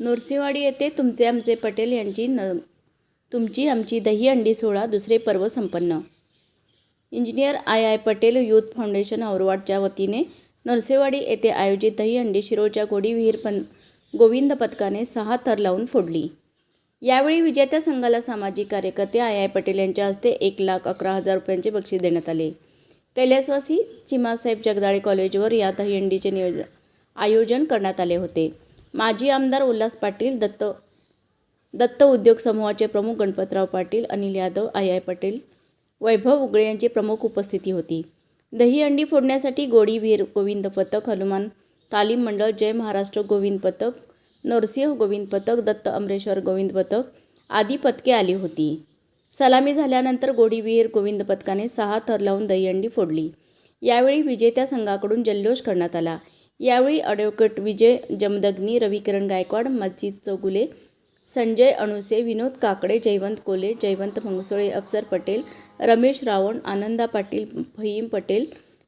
नरसिंहवाडी येथे तुमचे आमचे पटेल यांची न तुमची आमची दही अंडी सोहळा दुसरे पर्व संपन्न. Engineer I I Patel youth foundation औरवाडच्या वतीने नरसेवाडी येथे आयोजित दहीहंडी शिरोळच्या गोडी विहीर पन गोविंद पथकाने सहा थर लावून फोडली. यावेळी विजेत्या संघाला सामाजिक कार्यकर्ते आय आय पटेल यांच्या हस्ते एक लाख अकरा हजार रुपयांचे बक्षीस देण्यात आले. कैलासवासी चिमासाहेब जगदाळे कॉलेजवर या दहीहंडीचे नियोजन आयोजन करण्यात आले होते. माजी आमदार उल्हास पाटील दत्त दत्त उद्योग समूहाचे प्रमुख गणपतराव पाटील अनिल यादव आय आय पटेल वैभव उगळे यांची प्रमुख उपस्थिती होती. दहीहंडी फोडण्यासाठी गोडी वीर गोविंद पथक हनुमान तालीम मंडळ जय महाराष्ट्र गोविंद पथक नरसिंह गोविंद पथक दत्त अमरेश्वर गोविंद पथक आदी पथके आली होती. सलामी झाल्यानंतर गोडीवीर गोविंद पथकाने सहा थर लावून दहीहंडी फोडली. यावेळी विजेत्या संघाकडून जल्लोष करण्यात आला. यावेळी ॲडव्होकेट विजय जमदग्नी रविकिरण गायकवाड मस्जिद चौगुले संजय अणुसे विनोद काकडे जयवंत कोले जयवंत मंगसोळे अफसर पटेल रमेश रावण आनंदा पाटील फहीम पटेल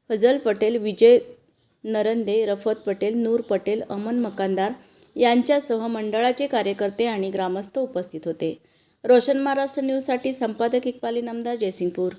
फजल पटेल विजय नरंदे रफत पटेल नूर पटेल अमन मकानदार यांच्यासह मंडळाचे कार्यकर्ते आणि ग्रामस्थ उपस्थित होते. रोशन महाराष्ट्र न्यूजसाठी संपादक इक्बाली नामदार जयसिंगपूर.